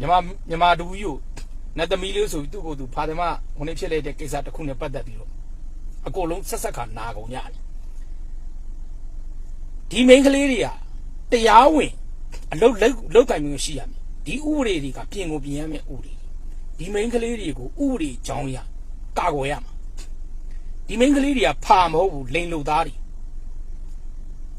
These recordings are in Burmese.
မြမမြမတူကြီးကိုနတ်သမီးလေးဆိုပြီးသူ့ကိုယ်သူဖာသမဟိုနေ့ဖြစ်လိုက်တဲ့ကိစ္စတစ်ခုနဲ့ပတ်သက်ပြီးတော့အကုန်လုံးဆက်ဆက်ခါနာကုန်ကြတယ်ဒီမိန်းကလေးတွေကတရားဝင်အလုတ်လုတ်လုတ်ကင်မျိုးရှိရမယ်ဒီဥပဒေတွေကပြင်ကိုပြင်ရမယ်ဥပဒေဒီမိန်းကလေးတွေကိုဥပဒေကြောင်းရကာကွယ်ရမှာဒီမိန်းကလေးတွေကဖာမဟုတ်ဘူးလိန်လို့သားတွေ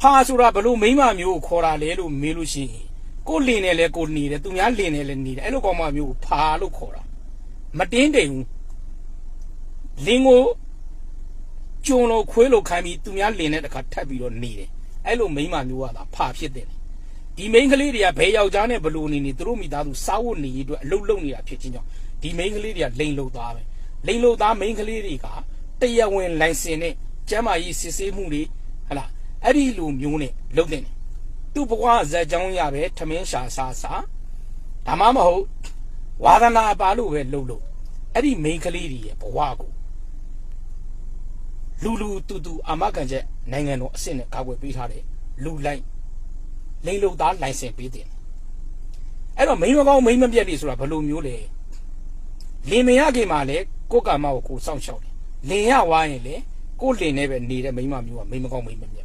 ဖာဆိုတာဘလို့မိန်းမမျိုးကိုခေါ်တာလဲလို့မေးလို့ရှိရင် ကိုလင်နေလဲကိုနေတယ်သူများလင်နေလဲနေတယ်အဲ့လိုကောင်မမျိုးကိုဖာလို့ခေါ်တာမတင်းတိမ်ဘူးလင်ကိုကျုံလို့ခွေးလို့ခိုင်းပြီးသူများလင်တဲ့တခါထပ်ပြီးတော့နေတယ်အဲ့လိုမိန်းမမျိုးကသာဖာဖြစ်တယ်ဒီမိန်းကလေးတွေကဘယ်ယောက်ျားနဲ့ဘလို့နေနေသူတို့မိသားစုစားဝတ်နေရေးအတွက်အလုပ်လုပ်နေတာဖြစ်ချင်းကြောင့်ဒီမိန်းကလေးတွေကလိန်လို့သားပဲလိန်လို့သားမိန်းကလေးတွေကတရားဝင်လိုင်စင်နဲ့ကျမ်းမာရေးစစ်ဆေးမှုတွေဟလာအဲ့ဒီလိုမျိုးနဲ့လုပ်နေတယ် သူ့ဘဝဇက်ကြောင်းရပဲထမင်းရှာစားစားဒါမှမဟုတ်ဝါသနာပါလို့ပဲလုပ်လို့အဲ့ဒီမိန်းကလေးတွေရဲ့ဘဝကိုလူလူတူတူအာမခံချက်နိုင်ငံတော်အဆင့်နဲ့ကာကွယ်ပေးထားတဲ့လူလိုက်လိန်လို့သားလိုင်စင်ပေးတယ်အဲ့တော့မိန်းမကောင်းမိန်းမပြတ်တွေဆိုတာဘယ်လိုမျိုးလဲလင်မရခင်မှာလဲကိုယ့်ကံမကိုကိုယ်စောင့်ရှောက်တယ်လင်ရဝါရင်လေကိုယ်လင်နဲ့ပဲနေတဲ့မိန်းမမျိုးကမိန်းမကောင်းမိန်းမပြတ်ပဲ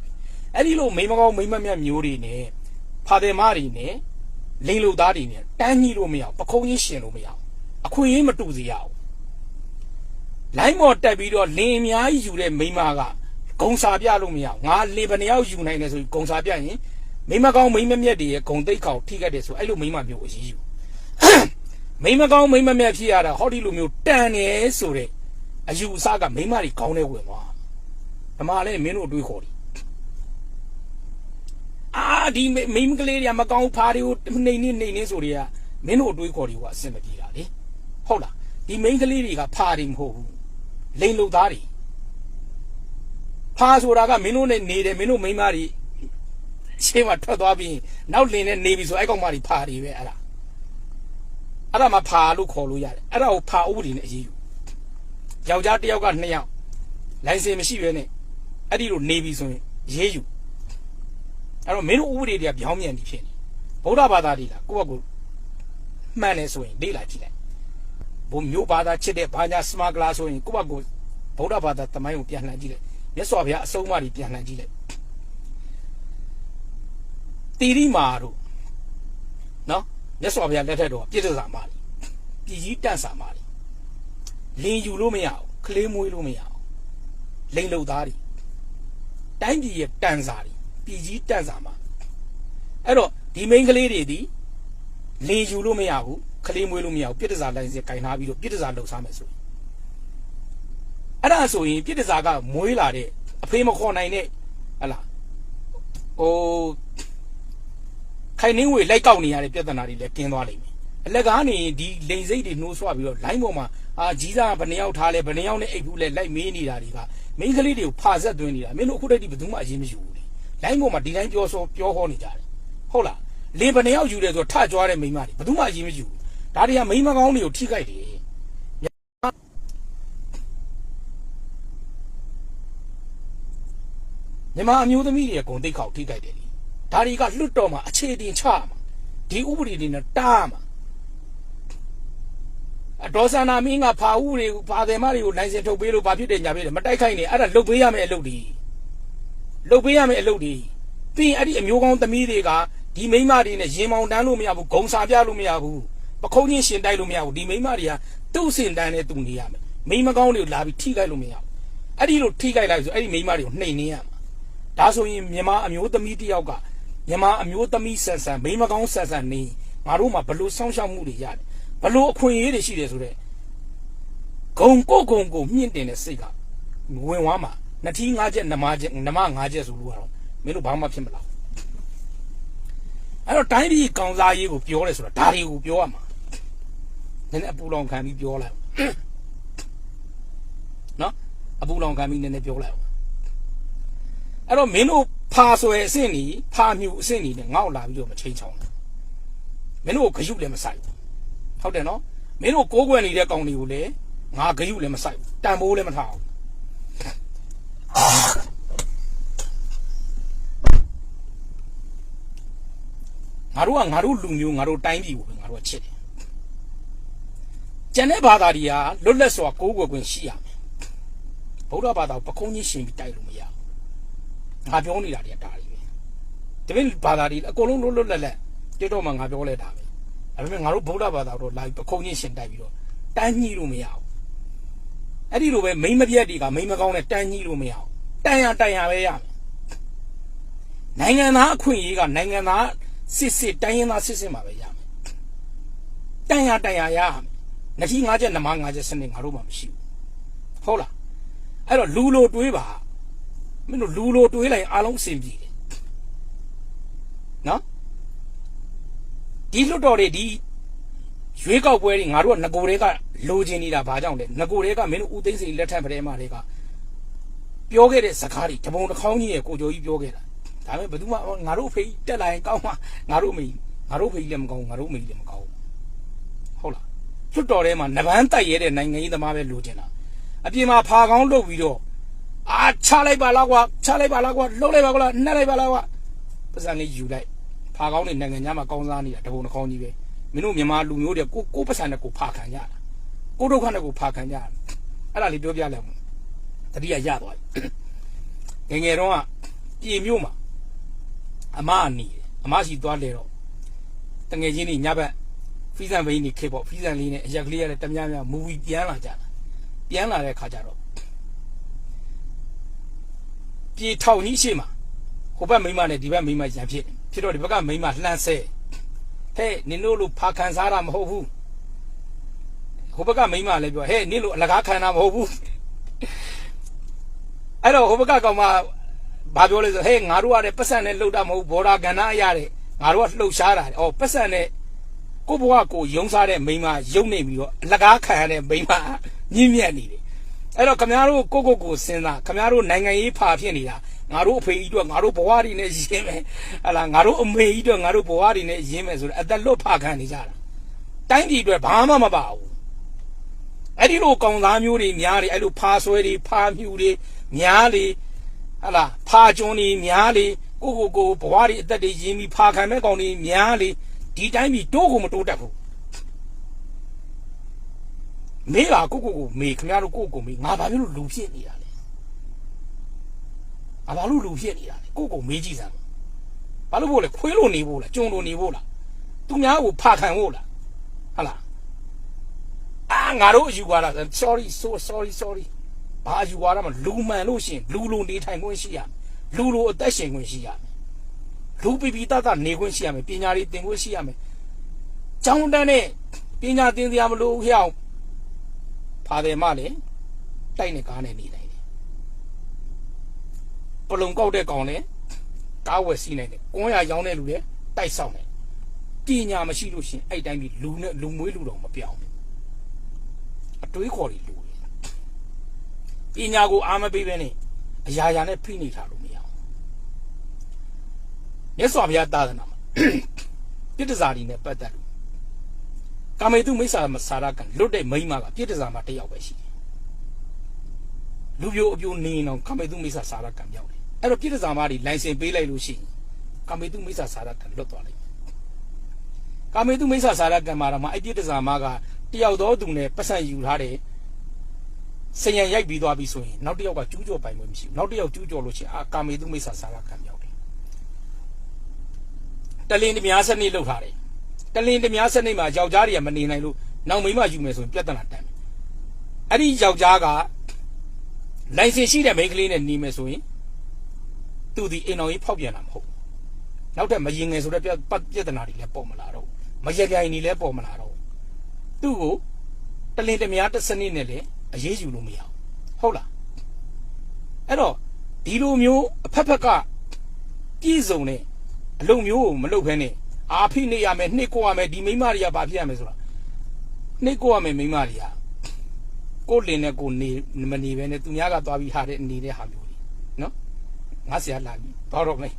အဲ့ဒီလိုမိန်းမကောင်းမိန်းမမြတ်မျိုးတွေနဲ့ဖာတယ်မတွေနဲ့လိန်လို့သားတွေနဲ့တန်းကြီးလို့မရဘူးပခုံးကြီးရှင်လို့မရဘူးအခွင့်အရေးမတူစေရဘူးလိုင်းမော်တက်ပြီးတော့လင်အများကြီးယူတဲ့မိန်းမကဂုံစာပြလို့မရဘူးငါလင်ဘယ်နှယောက်ယူနိုင်လဲဆိုပြီးဂုံစာပြရင်မိန်းမကောင်းမိန်းမမြတ်တွေရဲ့ဂုံတိတ်ခေါထိခိုက်တယ်ဆိုအဲ့လိုမိန်းမမျိုးအရေးယူမိန်းမကောင်းမိန်းမမြတ်ဖြစ်ရတာဟောဒီလိုမျိုးတန်နေဆိုတဲ့အယူအဆကမိန်းမတွေကောင်းနေဝင်သွားဓမ္မလည်းမင်းတို့အတွေးခေါ်တယ် အာဒီမိန်းကလေးတွေကမကောင်းဖားတွေကိုနှိမ့်နေနှိမ့်နေဆိုတွေကမင်းတို့အတွေးခေါ်တွေကအဆင်မပြေတာလေဟုတ်လားဒီမိန်းကလေးတွေကဖားတွေမဟုတ်ဘူးလိန်လုသားတွေဖားဆိုတာကမင်းတို့နဲ့နေတယ်မင်းတို့မိန်းမတွေရှင်းမထွက်သွားပြီးနောက်လင်နဲ့နေပြီဆိုအဲ့ကောင်မတွေဖားတွေပဲအဲ့ဒါအဲ့ဒါမှဖားလို့ခေါ်လို့ရတယ်အဲ့ဒါကိုဖားဥပဒေနဲ့အရေးယူယောက်ျားတစ်ယောက်ကနှစ်ယောက်လိုင်စင်မရှိဘဲနဲ့အဲ့ဒီလိုနေပြီဆိုရင်ရေးယူ အဲ့တော့မင်းတို့ဥပဒေတွေကပြောင်းပြန်ပြီဖြစ်နေဗုဒ္ဓဘာသာတွေလားကိုယ့်ဘက်ကိုမှန်တယ်ဆိုရင်လေ့လာကြည့်လိုက်ဘုမျိုးဘာသာချစ်တဲ့ဘာညာစမဂလာဆိုရင်ကိုယ့်ဘက်ကိုဗုဒ္ဓဘာသာတမိုင်းကိုပြန်လှန်ကြည့်လိုက်မြတ်စွာဘုရားအဆုံးအမတွေပြန်လှန်ကြည့်လိုက်တီရိမာတို့နော်မြတ်စွာဘုရားလက်ထက်တော့ပြည့်စုံစာမာတွေပြည်ကြီးတန့်စာမာတွေလင်ယူလို့မရဘူးကလေးမွေးလို့မရဘူးလိန်လုံသားတွေတိုင်းပြည်ရဲ့တန်စာတွေ ပြည်ကြီးတန့်စာမှာအဲ့တော့ဒီမိန်းကလေးတွေဒီလင်ယူလို့မရဘူးကလေးမွေးလို့မရဘူးပြစ်ဒစာလိုင်းစင်ကင်ထားပြီးတော့ပြစ်ဒစာလှုပ်ရှားမယ်ဆိုရင်အဲ့ဒါဆိုရင်ပြစ်ဒစာကမွေးလာတဲ့အဖေမခေါ်နိုင်တဲ့ဟလာဟိုခိုင်နှင်းဝေလိုက်ကောက်နေရတဲ့ပြဿနာတွေလည်းကင်းသွားလိမ့်မယ်အလက်ကားနေဒီလိန်စိတ်တွေနှိုးဆွပြီးတော့လိုင်းပေါ်မှာအာကြီးစားဘယ်နှယောက်ထားလဲဘယ်နှယောက်နဲ့အိပ်ဘူးလဲလိုက်မေးနေတာတွေကမိန်းကလေးတွေကိုဖာဆက်သွင်းနေတာမင်းတို့အခုတည်းကဘယ်သူမှအရေးမယူဘူး လေလိုင်းပေါ်မှာဒီတိုင်းပြောဆိုပြောဟောနေကြတယ်ဟုတ်လားလင်ဘယ်နှယောက်ယူတယ်ဆိုထကြွားတဲ့မိန်းမတွေဘယ်သူမှအရေးမယူဘူးဒါတွေကမိန်းမကောင်းတွေကိုထိခိုက်တယ်မြန်မာအမျိုးသမီးတွေကဂုံတိတ်ခေါက်ထိခိုက်တယ်လေဒါတွေကလွတ်တော်မှာအခြေတင်ချမှာဒီဥပဒေတွေနဲ့တားမှာအဒေါ်ဆန္နာမင်းကဖာဦးတွေဖာတယ်မတွေကိုနိုင်စင်ထုတ်ပေးလို့ဘာဖြစ်တယ်ညာဖြစ်တယ်မတိုက်ခိုက်နေအဲ့ဒါလုတ်ပေးရမယ့်အလုပ်တွေ လုတ်ပေးရမယ့်အလုပ်တွေပြီးရင်အဲ့ဒီအမျိုးကောင်းသမီးတွေကဒီမိန်းမတွေနဲ့ရင်မောင်တန်းလို့မရဘူးဂုံစာပြလို့မရဘူးပခုံးချင်းရှင်တိုက်လို့မရဘူးဒီမိန်းမတွေကသူ့စင်တန်းနဲ့သူနေရမယ်မိန်းမကောင်းတွေကိုလာပြီးထိခိုက်လို့မရဘူးအဲ့ဒီလိုထိခိုက်လိုက်ဆိုအဲ့ဒီမိန်းမတွေကိုနှိမ်နေရမှာဒါဆိုရင်မြန်မာအမျိုးသမီးတစ်ယောက်ကမြန်မာအမျိုးသမီးဆန်ဆန်မိန်းမကောင်းဆန်ဆန်နေငါတို့မှာဘလို့စောင့်ရှောက်မှုတွေရတယ်ဘလို့အခွင့်အရေးတွေရှိတယ်ဆိုတော့ဂုံကိုဂုံကိုမြင့်တင်တဲ့စိတ်ကဝင်ဝါမှာ နှစ်ထီးငါးချက်နမချက်နမငါးချက်ဆိုလို့ကတော့မင်းတို့ဘာမှဖြစ်မလားအဲ့တော့တိုင်းပြည်ကောင်စားရေးကိုပြောတယ်ဆိုတာဒါတွေကိုပြောရမှာနည်းနည်းအပူလောင်ခံပြီးပြောလိုက်နော်အပူလောင်ခံပြီးနည်းနည်းပြောလိုက်အဲ့တော့မင်းတို့ဖာဆွဲအဆင့်နီဖာမြူအဆင့်နီနဲ့ငေါ့လာပြီးတော့မချိန်ချောင်းဘူးမင်းတို့ဂယုလည်းမဆိုင်ဘူးဟုတ်တယ်နော်မင်းတို့ကိုးကွယ်နေတဲ့ကောင်တွေကိုလည်းငါဂယုလည်းမဆိုင်ဘူးတန်ဖိုးလည်းမထားဘူး ငါတို့ကငါတို့လူမျိုးငါတို့တိုင်းပြည်ကိုပဲငါတို့ကချစ်တယ်ကျန်တဲ့ဘာသာတွေကလွတ်လပ်စွာကိုးကွယ်ခွင့်ရှိရမယ်ဗုဒ္ဓဘာသာကိုပကုံးကြီးရှင်ပြီးတိုက်လို့မရဘူးငါပြောနေတာတွေကဒါတွေပဲဒါပေမဲ့ဘာသာတွေအကုန်လုံးလွတ်လွတ်လပ်လပ်တိတော့မှငါပြောလဲတာပဲဒါပေမဲ့ငါတို့ဗုဒ္ဓဘာသာတို့လာပြီးပကုံးကြီးရှင်တိုက်ပြီးတော့တန်းညှိလို့မရဘူးအဲ့ဒီလိုပဲမိမ့်မပြက်တွေကမိမ့်မကောင်းနဲ့တန်းညှိလို့မရဘူးတန်ရတန်ရပဲရမယ်နိုင်ငံသားအခွင့်အရေးကနိုင်ငံသား စစ်စစ်တိုင်းရင်းသားစစ်စစ်မှာပဲရမယ်တန်ရတန်ရရမယ်နတိငါးချက်နမငါးချက်စနစ်ငါတို့မှမရှိဘူးဟုတ်လားအဲ့တော့လူလိုတွေးပါမင်းတို့လူလိုတွေးလိုက်အားလုံးအဆင်ပြေတယ်နော်ဒီလွတ်တော်တွေဒီရွေးကောက်ပွဲတွေငါတို့ကငကိုတွေကလိုချင်နေတာဘာကြောင့်လဲငကိုတွေကမင်းတို့ဦးသိန်းစိန်လက်ထက်ပရဲမာတွေကပြောခဲ့တဲ့စကားတွေတပုံတစ်ခေါင်းကြီးရဲ့ကိုကြိုကြီးပြောခဲ့တာ ဒါပေမဲ့ဘယ်သူမှငါတို့အဖေကြီးတက်လာရင်ကောင်းမှာငါတို့အမေငါတို့အဖေကြီးလည်းမကောင်းငါတို့အမေကြီးလည်းမကောင်းဟုတ်လားလွတ်တော်ထဲမှာနဗန်းတိုက်ရဲတဲ့နိုင်ငံရေးသမားပဲလိုချင်တာအပြင်မှာဖာကောင်းလုပ်ပြီးတော့အာချလိုက်ပါလားကွာချလိုက်ပါလားကွာလှုပ်လိုက်ပါကွာနှက်လိုက်ပါလားကွာပတ်စံလေးယူလိုက်ဖာကောင်းနေနိုင်ငံသားမှာကောင်းစားနေတာတပုံတစ်ခေါင်းကြီးပဲမင်းတို့မြန်မာလူမျိုးတွေကိုကိုပတ်စံနဲ့ကိုဖာခံကြတာကိုဒုက္ခနဲ့ကိုဖာခံကြတာအဲ့ဒါလေးပြောပြလိုက်အောင်တတိယရသွားပြီငငယ်တော့ကပြည်မျိုးမှာ အမအနီတယ်အမရှိသွားလေတော့တငယ်ချင်းတွေညဘက်ဖီးဆန်ဘိန်းနေခေပေါ့ဖီးဆန်လေးနဲ့အရက်ကလေးရတဲ့တများများမူဗီပြန်လာကြတာပြန်လာတဲ့ခါကျတော့ပြေထောင်ကြီးရှိမှာဟိုဘက်မိမနဲ့ဒီဘက်မိမရံဖြစ်ဖြစ်တော့ဒီဘက်ကမိမလှမ်းဆဲဟဲ့နင်တို့လိုဖာခံစားတာမဟုတ်ဘူးဟိုဘက်ကမိမလည်းပြောဟဲ့နင်လိုအလကားခံတာမဟုတ်ဘူးအဲ့တော့ဟိုဘက်ကကောင်မ ဘာပြောလဲဆိုဟဲ့ငါတို့ကလည်းပတ်စံနဲ့လှုပ်တာမဟုတ်ဘော်ဒါကဏ္ဍအရာတဲ့ငါတို့ကလှုပ်ရှားတာဩပတ်စံနဲ့ကိုဘွားကိုယုံစားတဲ့မိန်းမယုံနေပြီးတော့အလကားခံရတဲ့မိန်းမညှင်းမြတ်နေတယ်အဲ့တော့ခမရတို့ကိုကိုကိုစဉ်းစားခမရတို့နိုင်ငံရေးဖာဖြစ်နေတာငါတို့အဖေကြီးတို့ငါတို့ဘဝတွေနဲ့ရင်းမယ်ဟလာငါတို့အမေကြီးတို့ငါတို့ဘဝတွေနဲ့ရင်းမယ်ဆိုတော့အသက်လွတ်ဖခံနေကြတာတိုင်းပြည်အတွက်ဘာမှမပါဘူးအဲ့ဒီလိုကောင်သားမျိုးတွေများတယ်အဲ့လိုဖာဆွဲတွေဖာမြူတွေများလေ ဟလာဖာကျွန်းတွေများလေကိုကိုကိုဘဝတွေအသက်တွေရင်းပြီးဖာခံမဲ့ကောင်တွေများလေဒီတိုင်းပြည်တိုးကိုမတိုးတတ်ဘူးမေးတာကိုကိုကိုမေးခင်ဗျားတို့ကိုကိုမေးငါဘာဖြစ်လို့လူဖြစ်နေတာလဲငါဘာလို့လူဖြစ်နေတာလဲကိုကိုမေးကြည့်စမ်းဘာလို့ဖို့လဲခွေးလို့နေဖို့လားကျုံလို့နေဖို့လားသူများကိုဖာခံဖို့လားဟလာအာငါတို့အယူပါလား sorry so sorry sorry ဘာအယူပါလားမလူမှန်လို့ရှင်လူလိုနေထိုင်ခွင့်ရှိရလူလိုအသက်ရှင်ခွင့်ရှိရလူပီပီတတ်တနေခွင့်ရှိရမယ်ပညာရေးသင်ခွင့်ရှိရမယ်ကျောင်းတန်းနဲ့ပညာသင်စရာမလိုဟျောင်းဖာတယ်မလည်းတိုက်နေကားနေနေနိုင်တယ်ပလုံကောက်တဲ့ကောင်လည်းကားဝယ်စီးနိုင်တယ်ကွန်းရရောင်းတဲ့လူလည်းတိုက်ဆောင်တယ်ပညာမရှိလို့ရှင်အဲ့တိုင်းပြီးလူနဲ့လူမွေးလူတော်မပြောင်းဘူးအတွေးခေါ်တွေလူတယ် ပညာကိုအားမပေးဘဲနဲ့အရာရာနဲ့ဖိနေထားလို့မရဘူးမြတ်စွာဘုရားသာသနာမှာပြစ်ဒဇာတိနဲ့ပတ်သက်လို့ကာမေတုမိစ္ဆာမစာရကလွတ်တဲ့မိန်းမကပြစ်ဒဇာမှာတစ်ယောက်ပဲရှိတယ်လူပြိုအပြိုနေအောင်ကာမေတုမိစ္ဆာစာရကံပြောက်တယ်အဲ့တော့ပြစ်ဒဇာမတွေလိုင်စင်ပေးလိုက်လို့ရှိရင်ကာမေတုမိစ္ဆာစာရကံလွတ်သွားလိမ့်မယ်ကာမေတုမိစ္ဆာစာရကံမှာတော့မှအဲ့ပြစ်ဒဇာမကတယောက်တော့သူနဲ့ပတ်စံယူထားတယ် စင်ရရိုက်ပြီးသွားပြီဆိုရင်နောက်တစ်ယောက်ကကျူးကျော်ပိုင်ခွင့်မရှိဘူးနောက်တစ်ယောက်ကျူးကျော်လို့ရှိရင်အာကာမေတုမိစ္ဆာစာရကံပြောက်တယ်တလင်းတများစနစ်လောက်ထားတယ်တလင်းတများစနစ်မှာယောက်ျားတွေကမနေနိုင်လို့နောက်မိန်းမယူမယ်ဆိုရင်ပြဿနာတက်မယ်အဲ့ဒီယောက်ျားကလိုင်စင်ရှိတဲ့မိန်းကလေးနဲ့နေမယ်ဆိုရင်သူဒီအိမ်တော်ကြီးဖောက်ပြန်တာမဟုတ်ဘူးနောက်ထပ်မရင်ငယ်ဆိုတဲ့ပြပြဿနာတွေလည်းပေါ်မလာတော့မရကြိုင်နေလည်းပေါ်မလာတော့သူ့ကိုတလင်းတများတစ်စနစ်နဲ့လည်း အရေးယူလို့မရဘူးဟုတ်လားအဲ့တော့ဒီလိုမျိုးအဖက်ဖက်ကပြည့်စုံတဲ့အလုံမျိုးကိုမလုပ်ဖ ೇನೆ အာဖိနေရမယ်နှိတ်ကိုရမယ်ဒီမိမတွေကဘာဖြစ်ရမယ်ဆိုတာနှိတ်ကိုရမယ်မိမတွေကကိုလင်နဲ့ကိုနေမနေပဲနဲ့သူများကသွားပြီးဟာတဲ့နေတဲ့ဟာမျိုးကြီးနော်ငါဆရာလာပြီတော့တော့မယ်